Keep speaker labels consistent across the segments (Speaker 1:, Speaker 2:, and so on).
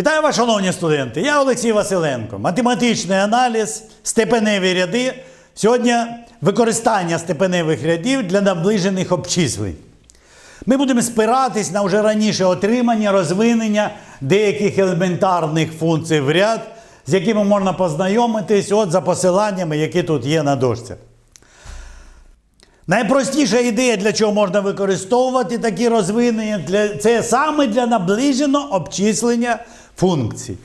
Speaker 1: Вітаю вас, шановні студенти! Я Олексій Василенко. Математичний аналіз, степеневі ряди. Сьогодні використання степеневих рядів для наближених обчислень. Ми будемо спиратись на вже раніше отримання, розвинення деяких елементарних функцій в ряд, з якими можна познайомитись от за посиланнями, які тут є на дошці. Найпростіша ідея, для чого можна використовувати такі розвинення, це саме для наближеного обчислення функцій.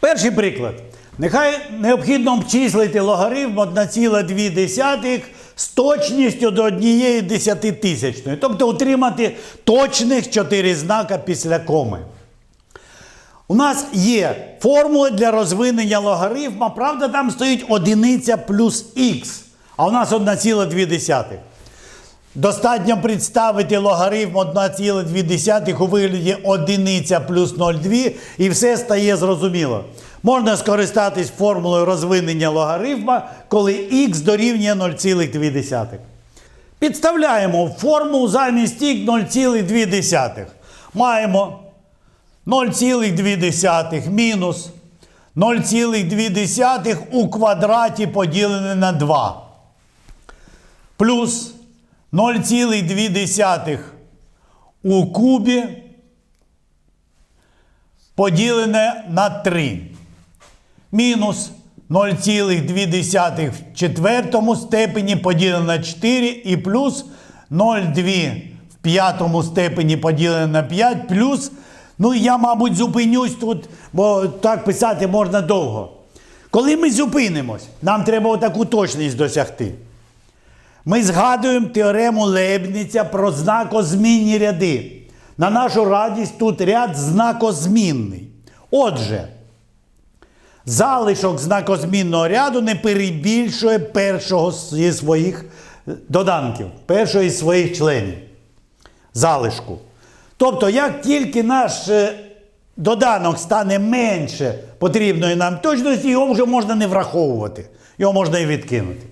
Speaker 1: Перший приклад. Нехай необхідно обчислити логарифм 1,2 з точністю до 1 десятитисячної. Тобто утримати точних 4 знака після коми. У нас є формула для розвинення логарифма, правда, там стоїть одиниця плюс х, а у нас 1,2. Достатньо представити логарифм 1,2 у вигляді 1 плюс 0,2 і все стає зрозуміло. Можна скористатись формулою розвинення логарифма, коли х дорівнює 0,2. Підставляємо формулу замість х 0,2. Маємо 0,2 мінус 0,2 у квадраті поділене на 2. Плюс 0,2 у кубі поділене на 3. Мінус 0,2 в четвертому степені поділене на 4 і плюс 0,2 в п'ятому степені поділене на 5 плюс. Ну, я, мабуть, зупинюсь тут, бо так писати можна довго. Коли ми зупинимось, нам треба отаку точність досягти. Ми згадуємо теорему Лейбниця про знакозмінні ряди. На нашу радість тут ряд знакозмінний. Отже, залишок знакозмінного ряду не перебільшує першого зі своїх доданків, першого із своїх членів. Залишку. Тобто, як тільки наш е, доданок стане менше потрібної нам точності, його вже можна не враховувати. Його можна і відкинути.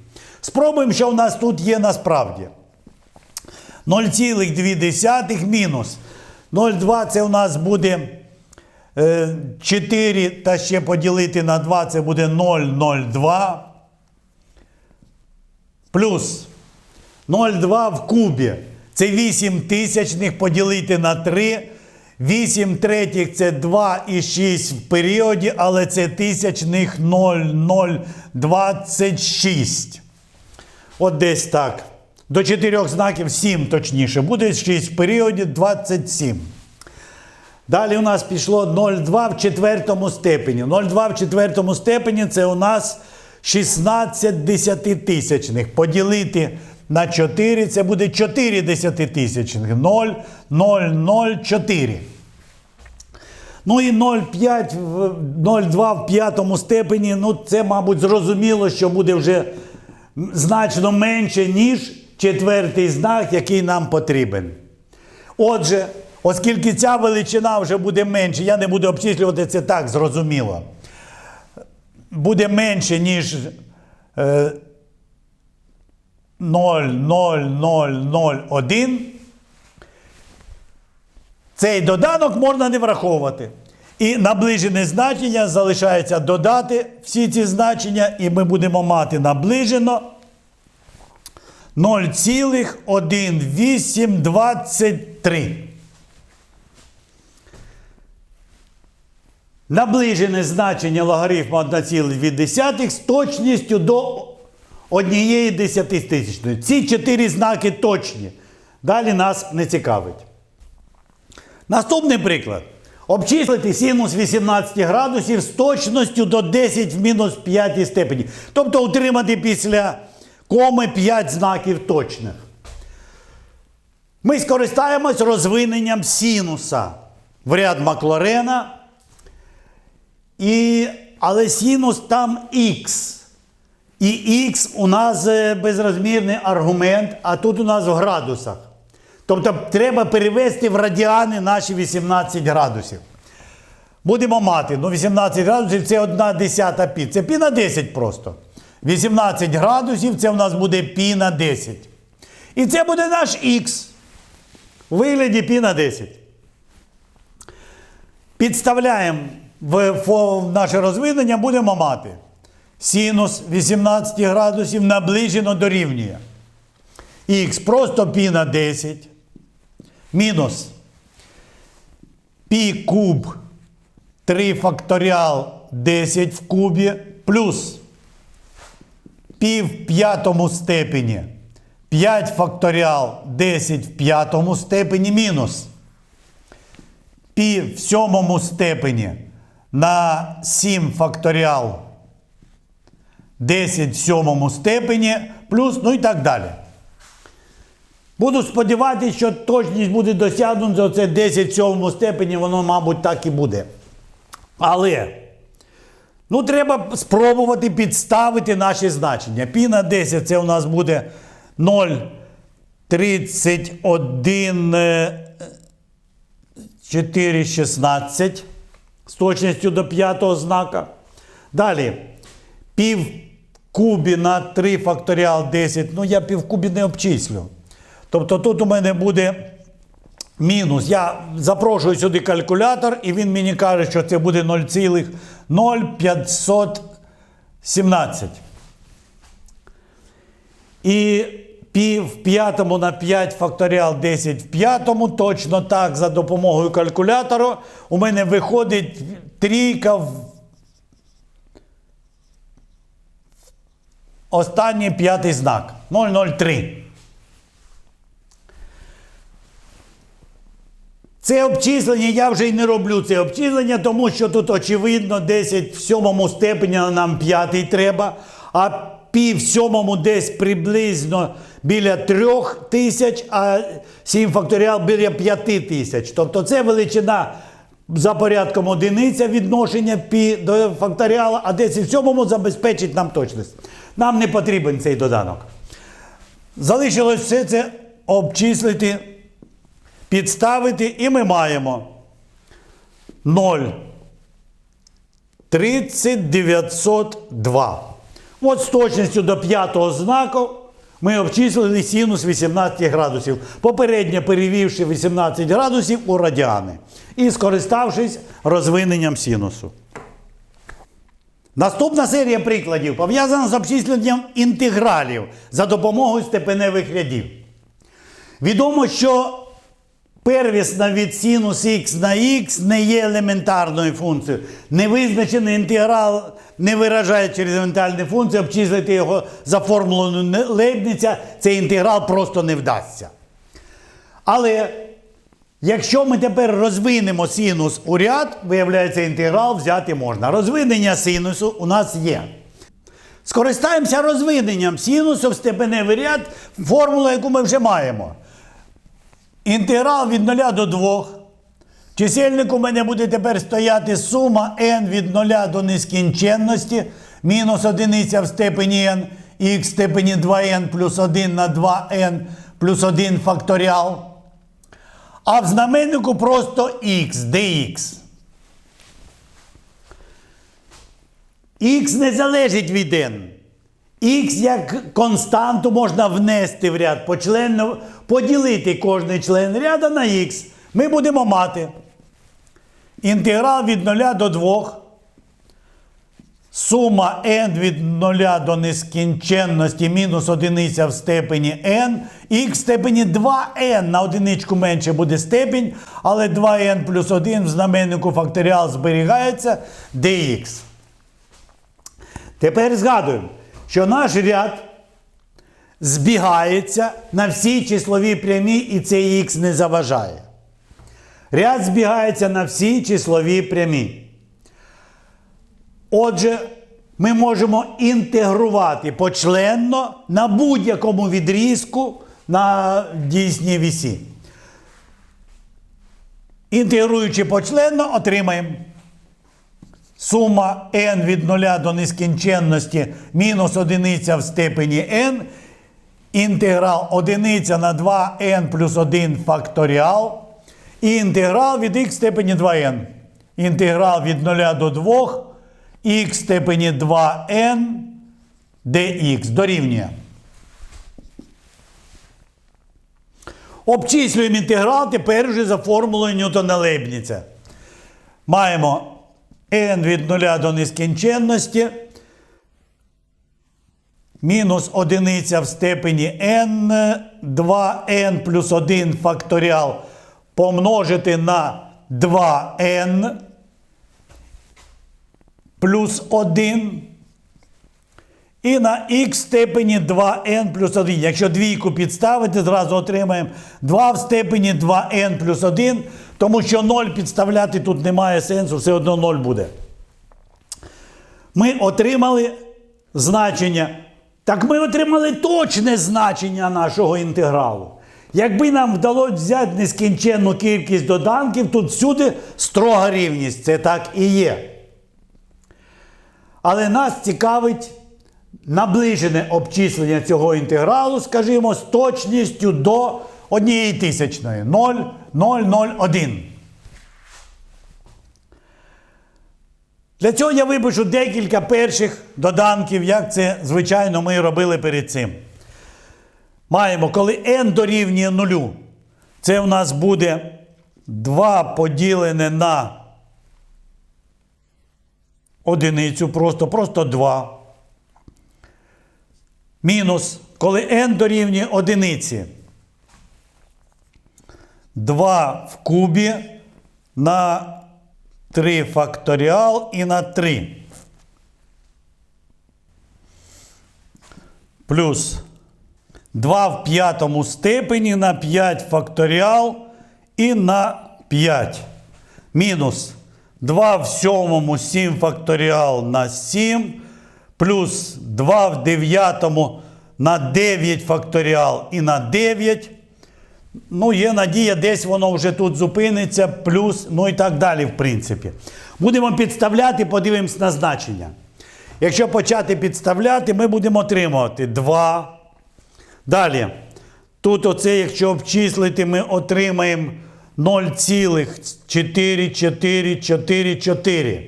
Speaker 1: Спробуємо, що в нас тут є насправді. 0,2 мінус 0,2 це у нас буде е, 4, та ще поділити на 2 це буде 0,02. Плюс 0,2 в кубі. Це 8 тисячних поділити на 3. 8 третіх це 2 і 6 в періоді, але це тисячних 0,026. От десь так. До 4 знаків 7 точніше. Буде 6 в періоді 27. Далі у нас пішло 0,2 в четвертому степені. 0,2 в четвертому степені це у нас 16 десятитисячних. Поділити на 4 це буде 4 десятитисячних. 0, 0, 0, 4. Ну і 0,5, в- 0,2 в п'ятому степені, ну це, мабуть, зрозуміло, що буде вже значно менше, ніж четвертий знак, який нам потрібен. Отже, оскільки ця величина вже буде менше, я не буду обчислювати це так, зрозуміло. Буде менше, ніж е, 0,0001. Цей доданок можна не враховувати. І наближене значення залишається додати всі ці значення, і ми будемо мати наближено 0,1823. Наближене значення логарифму 1,2 з точністю до однієї десятитисячної. Ці чотири знаки точні. Далі нас не цікавить. Наступний приклад. Обчислити синус 18 градусів з точністю до 10 в мінус 5 степені. Тобто утримати після коми 5 знаків точних. Ми скористаємось розвиненням синуса в ряд Маклорена. І, але синус там х. І х у нас е, безрозмірний аргумент, а тут у нас в градусах. Тобто треба перевести в радіани наші 18 градусів. Будемо мати, ну 18 градусів це 1 десята пі. Це пі на 10 просто. 18 градусів це у нас буде пі на 10. І це буде наш х у вигляді пі на 10. Підставляємо в, в наше розвинення, будемо мати. Синус 18 градусів наближено дорівнює. Х просто пі на 10. Мінус. Пі куб. 3 факторіал. 10 в кубі. Плюс. Пі в п'ятому степені. 5 факторіал. 10 в п'ятому степені. Мінус. Пі в сьомому степені. На 7 факторіал. 10 в сьомому степені. Плюс, ну і так далі. Буду сподіватися, що точність буде досягнута, оце 10 в сьомому степені, воно, мабуть, так і буде. Але ну, треба спробувати підставити наші значення. Пі на 10 це у нас буде 0,31 е, 4,16 з точністю до п'ятого знака. Далі. Пів кубі на 3 факторіал 10. Ну, я пів кубі не обчислю. Тобто тут у мене буде мінус. Я запрошую сюди калькулятор, і він мені каже, що це буде 0,0517. І пів в п'ятому на 5 факторіал 10 в п'ятому. Точно так за допомогою калькулятору. У мене виходить трійка в останній п'ятий знак 003. Це обчислення я вже й не роблю це обчислення, тому що тут очевидно 10 в сьомому степені нам п'ятий треба, а пів сьомому десь приблизно біля трьох тисяч, а 7 факторіал біля п'яти тисяч. Тобто це величина за порядком одиниця відношення пі до факторіала, а 10 в сьомому забезпечить нам точність. Нам не потрібен цей доданок. Залишилось все це обчислити підставити, і ми маємо 0. 3902. От з точністю до п'ятого знаку ми обчислили синус 18 градусів, попередньо перевівши 18 градусів у радіани і скориставшись розвиненням синусу. Наступна серія прикладів пов'язана з обчисленням інтегралів за допомогою степеневих рядів. Відомо, що первісна від синус х на х не є елементарною функцією. Невизначений інтеграл не виражає через елементарні функції, обчислити його за формулою Лейбниця, цей інтеграл просто не вдасться. Але якщо ми тепер розвинемо синус у ряд, виявляється, інтеграл взяти можна. Розвинення синусу у нас є. Скористаємося розвиненням синусу в степеневий ряд, формула, яку ми вже маємо. Інтеграл від 0 до 2. В чисельнику у мене буде тепер стояти сума n від 0 до нескінченності, мінус одиниця в степені n, х в степені 2n плюс 1 на 2n плюс 1 факторіал. А в знаменнику просто х, dx. Х не залежить від n. Х як константу можна внести в ряд, почленно поділити кожний член ряда на х. Ми будемо мати інтеграл від 0 до 2. Сума n від 0 до нескінченності мінус одиниця в степені n. Х в степені 2n на одиничку менше буде степінь, але 2n плюс 1 в знаменнику факторіал зберігається dx. Тепер згадуємо, що наш ряд збігається на всі числові прямі, і цей х не заважає. Ряд збігається на всі числові прямі. Отже, ми можемо інтегрувати почленно на будь-якому відрізку на дійсній вісі. Інтегруючи почленно, отримаємо сума n від 0 до нескінченності мінус одиниця в степені n. Інтеграл одиниця на 2n плюс 1 факторіал. І інтеграл від х степені 2n. Інтеграл від 0 до 2 х степені 2n dx дорівнює. Обчислюємо інтеграл тепер вже за формулою Ньютона Лейбніца. маємо n від 0 до нескінченності. Мінус одиниця в степені n, 2n плюс 1 факторіал помножити на 2n плюс 1 і на х степені 2n плюс 1. Якщо двійку підставити, зразу отримаємо 2 в степені 2n плюс 1, тому що 0 підставляти тут немає сенсу, все одно 0 буде. Ми отримали значення. Так ми отримали точне значення нашого інтегралу. Якби нам вдалося взяти нескінченну кількість доданків, тут всюди строга рівність. Це так і є. Але нас цікавить наближене обчислення цього інтегралу, скажімо, з точністю до однієї тисячної 0,001. Для цього я випишу декілька перших доданків, як це, звичайно, ми робили перед цим. Маємо, коли n дорівнює нулю, це у нас буде 2 поділене на одиницю, просто, просто 2. Мінус, коли n дорівнює одиниці. 2 в кубі на 3 факторіал і на 3. Плюс 2 в п'ятому степені на 5 факторіал і на 5. Мінус 2 в сьомому 7 факторіал на 7. Плюс 2 в дев'ятому на 9 факторіал і на 9. Ну, є надія, десь воно вже тут зупиниться, плюс, ну і так далі, в принципі. Будемо підставляти, подивимось на значення. Якщо почати підставляти, ми будемо отримувати 2. Далі. Тут оце, якщо обчислити, ми отримаємо 0,4444.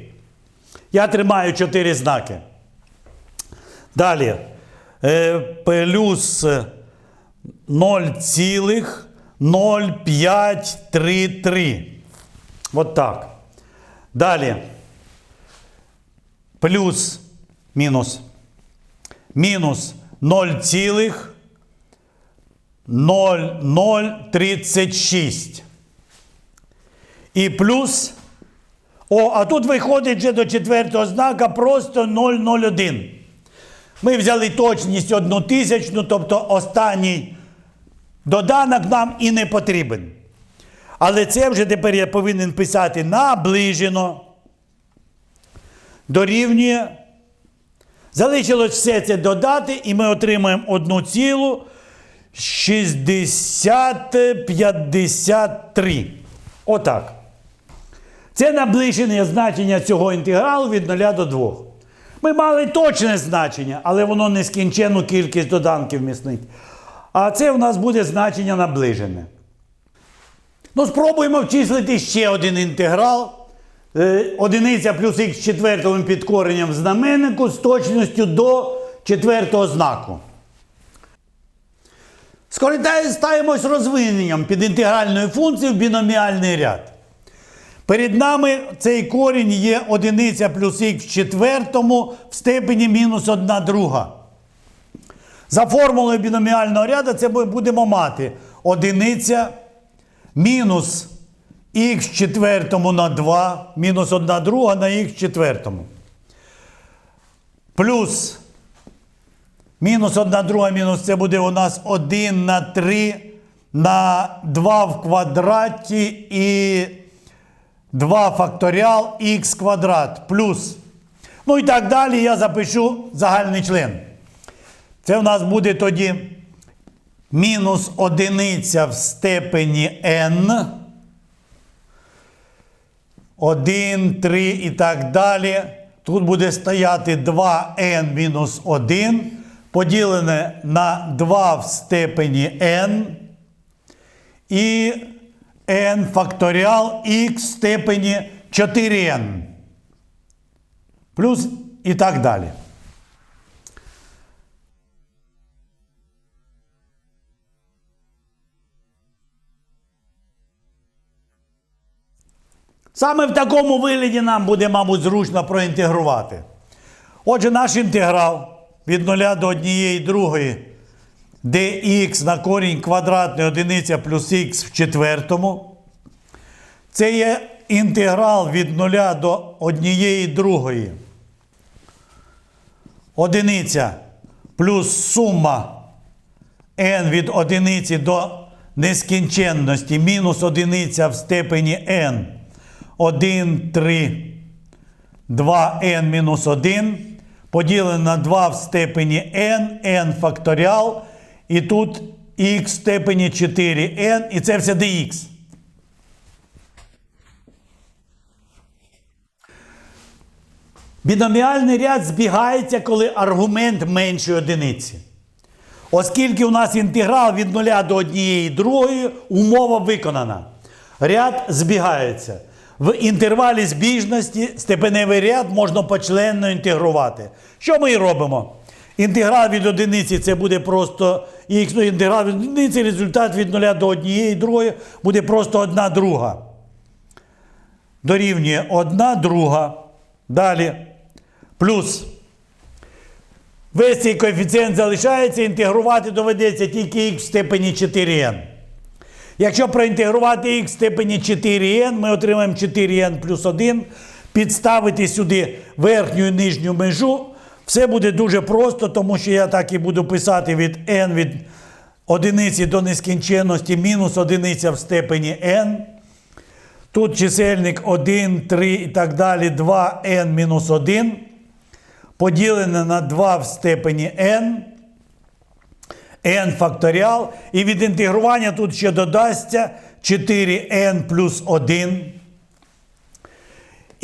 Speaker 1: Я тримаю 4 знаки. Далі. Е, плюс 0,0533. Вот так. Далі. Плюс, мінус. Мінус 0,0036. І плюс. О, а тут виходить вже до четвертого знака просто 001. Ми взяли точність одну тисячну, тобто останній доданок нам і не потрібен. Але це вже тепер я повинен писати наближено. Дорівнює. Залишилось все це додати, і ми отримаємо одну цілу 6053. Отак. Це наближене значення цього інтегралу від 0 до 2. Ми мали точне значення, але воно нескінченну кількість доданків містить. А це у нас буде значення наближене. Ну, спробуємо вчислити ще один інтеграл. Е, Одиниця плюс х четвертому підкоренням в знаменнику з точністю до четвертого знаку. Скористаємось розвиненням під інтегральною функцією в біноміальний ряд. Перед нами цей корінь є одиниця плюс х в четвертому в степені мінус 1 друга. За формулою біноміального ряду це ми будемо мати одиниця мінус х в четвертому на 2, мінус 1 друга на х в четвертому. Плюс мінус 1 друга мінус це буде у нас 1 на 3 на 2 в квадраті і 2 факторіал х квадрат плюс. Ну і так далі я запишу загальний член. Це у нас буде тоді мінус одиниця в степені n. 1, 3 і так далі. Тут буде стояти 2n мінус 1, поділене на 2 в степені n. І n факторіал х в степені 4n. Плюс і так далі. Саме в такому вигляді нам буде, мабуть, зручно проінтегрувати. Отже, наш інтеграл від 0 до 1 другої, де х на корінь квадратний одиниця плюс х в четвертому. Це є інтеграл від 0 до 1 другої. Одиниця плюс сума n від одиниці до нескінченності мінус одиниця в степені n. 1, 3, 2n мінус 1 поділене на 2 в степені n, n факторіал, і тут x в степені 4n, і це все dx. Біноміальний ряд збігається, коли аргумент менше одиниці. Оскільки у нас інтеграл від 0 до 1 другої, умова виконана. Ряд збігається. В інтервалі збіжності степеневий ряд можна почленно інтегрувати. Що ми і робимо? Інтеграл від одиниці це буде просто х, ну, інтеграл від одиниці, результат від 0 до 1 другої буде просто 1 друга. Дорівнює 1 друга. Далі. Плюс. Весь цей коефіцієнт залишається, інтегрувати доведеться тільки х в степені 4n. Якщо проінтегрувати х в степені 4n, ми отримаємо 4n плюс 1, підставити сюди верхню і нижню межу. Все буде дуже просто, тому що я так і буду писати від n від одиниці до нескінченності мінус одиниця в степені n. Тут чисельник 1, 3 і так далі, 2n мінус 1 поділене на 2 в степені n, n факторіал, і від інтегрування тут ще додасться 4n плюс 1.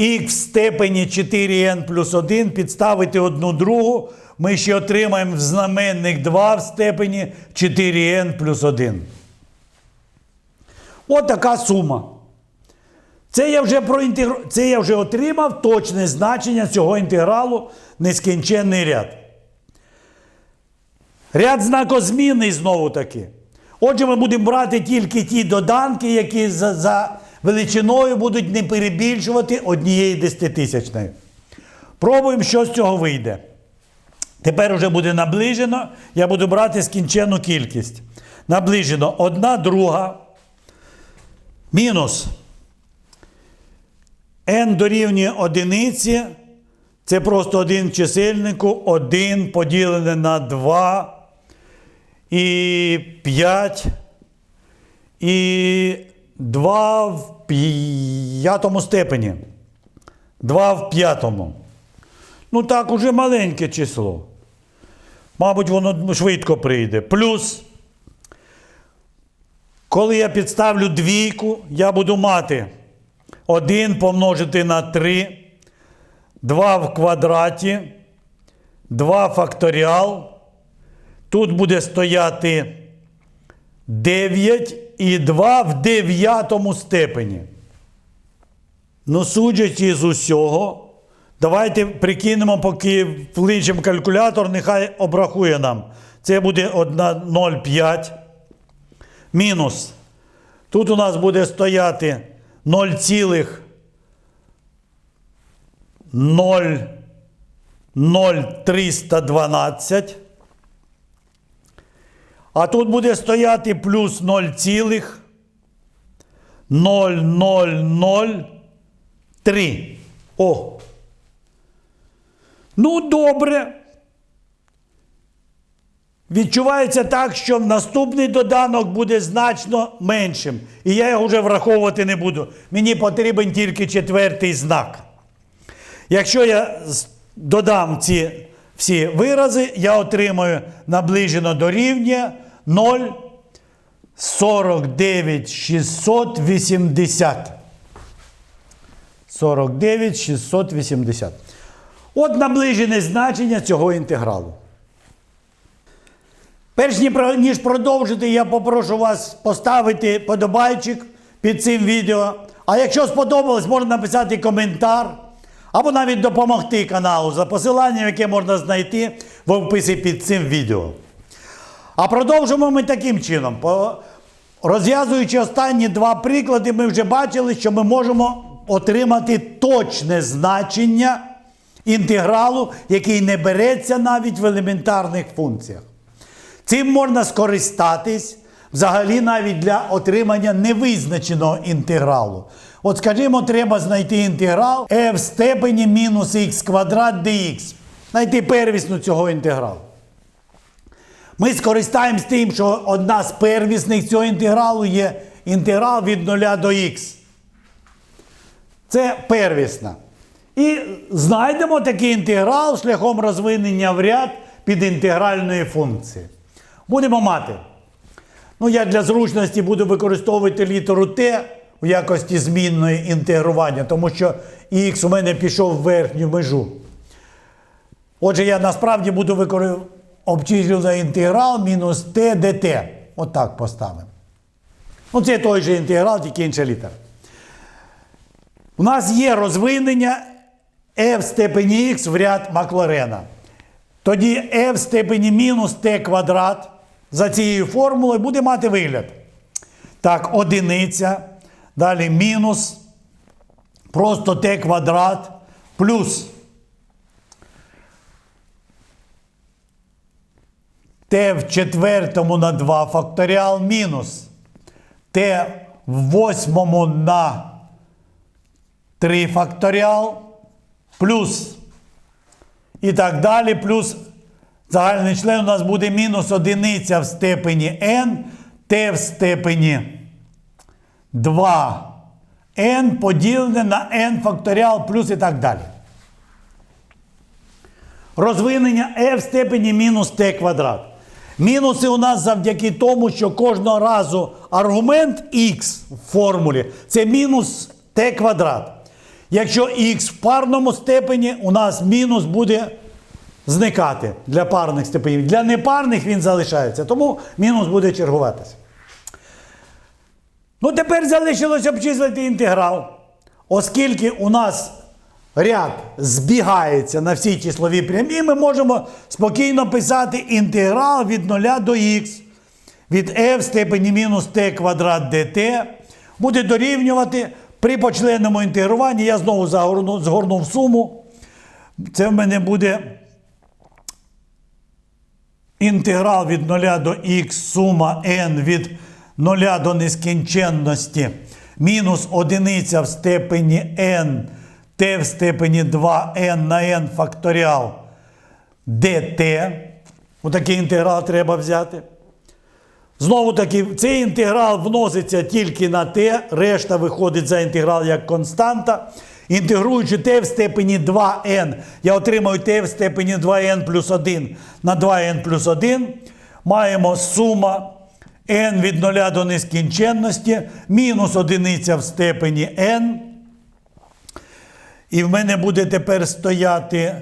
Speaker 1: Х в степені 4n плюс 1 підставити одну другу, ми ще отримаємо в знаменник 2 в степені 4n плюс 1. От така сума. Це я вже проінтегру... Це я вже отримав точне значення цього інтегралу нескінченний ряд. Ряд знакозмінний знову таки. Отже, ми будемо брати тільки ті доданки, які за величиною будуть не перебільшувати однієї десятитисячної. Пробуємо, що з цього вийде. Тепер вже буде наближено. Я буду брати скінченну кількість. Наближено 1 друга мінус n дорівнює одиниці. Це просто один чисельнику, 1 поділене на 2 і 5 і 2 в п'ятому степені. 2 в п'ятому. Ну так, уже маленьке число. Мабуть, воно швидко прийде. Плюс, коли я підставлю двійку, я буду мати 1 помножити на 3, 2 в квадраті, 2 факторіал. Тут буде стояти 9 і 2 в дев'ятому степені. Ну, судячи з усього, давайте прикинемо, поки включимо калькулятор, нехай обрахує нам. Це буде 1,05 мінус. Тут у нас буде стояти 0,00312. А тут буде стояти плюс 0,0003. О. Ну, добре. Відчувається так, що наступний доданок буде значно меншим. І я його вже враховувати не буду. Мені потрібен тільки четвертий знак. Якщо я додам ці всі вирази, я отримаю наближено до рівня 0,49680. 49680. От наближене значення цього інтегралу. Перш ніж продовжити, я попрошу вас поставити подобайчик під цим відео. А якщо сподобалось, можна написати коментар або навіть допомогти каналу за посиланням, яке можна знайти в описі під цим відео. А продовжимо ми таким чином. Розв'язуючи останні два приклади, ми вже бачили, що ми можемо отримати точне значення інтегралу, який не береться навіть в елементарних функціях. Цим можна скористатись взагалі навіть для отримання невизначеного інтегралу. От скажімо, треба знайти інтеграл f в степені мінус х квадрат dx. Знайти первісну цього інтегралу. Ми скористаємось тим, що одна з первісних цього інтегралу є інтеграл від 0 до х. Це первісна. І знайдемо такий інтеграл шляхом розвинення в ряд під інтегральної функції. Будемо мати. Ну, я для зручності буду використовувати літеру Т у якості змінної інтегрування, тому що х у мене пішов в верхню межу. Отже, я насправді буду використовувати обчислювати інтеграл мінус t dt. Отак поставимо. Ну, це той же інтеграл, тільки інша літера. У нас є розвинення f в степені x в ряд Макларена. Тоді f в степені мінус t квадрат за цією формулою буде мати вигляд. Так, одиниця. Далі мінус. Просто t квадрат плюс t в четвертому на 2 факторіал мінус t в восьмому на 3 факторіал плюс і так далі, плюс загальний член у нас буде мінус одиниця в степені n, t в степені 2n поділене на n факторіал плюс і так далі. Розвинення e в степені мінус t квадрат. Мінуси у нас завдяки тому, що кожного разу аргумент x в формулі це мінус t квадрат. Якщо x в парному степені, у нас мінус буде зникати для парних степенів. Для непарних він залишається, тому мінус буде чергуватися. Ну, тепер залишилось обчислити інтеграл. Оскільки у нас ряд збігається на всі числові прямі, ми можемо спокійно писати інтеграл від 0 до х від f в степені мінус t квадрат dt буде дорівнювати при почленному інтегруванні. Я знову загорну, згорнув суму. Це в мене буде інтеграл від 0 до х сума n від 0 до нескінченності мінус одиниця в степені n t в степені 2n на n факторіал dt. Отакий інтеграл треба взяти. Знову таки, цей інтеграл вноситься тільки на t, решта виходить за інтеграл як константа. Інтегруючи t в степені 2n, я отримаю t в степені 2n плюс 1 на 2n плюс 1. Маємо сума n від 0 до нескінченності, мінус одиниця в степені n. І в мене буде тепер стояти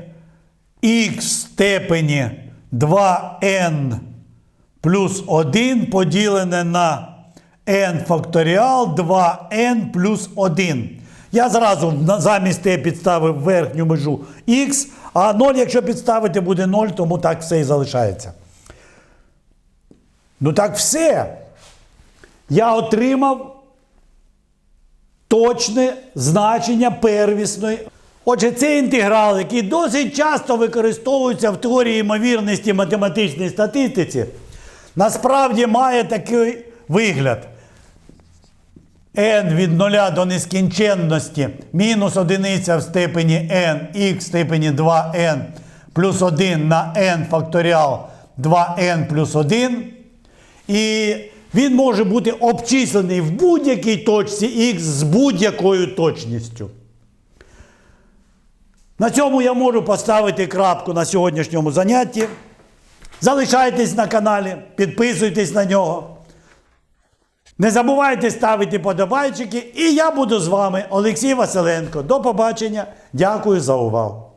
Speaker 1: х в степені 2n плюс 1 поділене на n факторіал 2n плюс 1. Я зразу замість t підставив верхню межу х, а 0, якщо підставити, буде 0, тому так все і залишається. Ну так все. Я отримав точне значення первісної. Отже, цей інтеграл, який досить часто використовується в теорії ймовірності математичній статистиці, насправді має такий вигляд. n від 0 до нескінченності мінус одиниця в степені n, х в степені 2n плюс 1 на n факторіал 2n плюс 1. І він може бути обчислений в будь-якій точці х з будь-якою точністю. На цьому я можу поставити крапку на сьогоднішньому занятті. Залишайтесь на каналі, підписуйтесь на нього. Не забувайте ставити подобайчики. І я буду з вами, Олексій Василенко. До побачення. Дякую за увагу.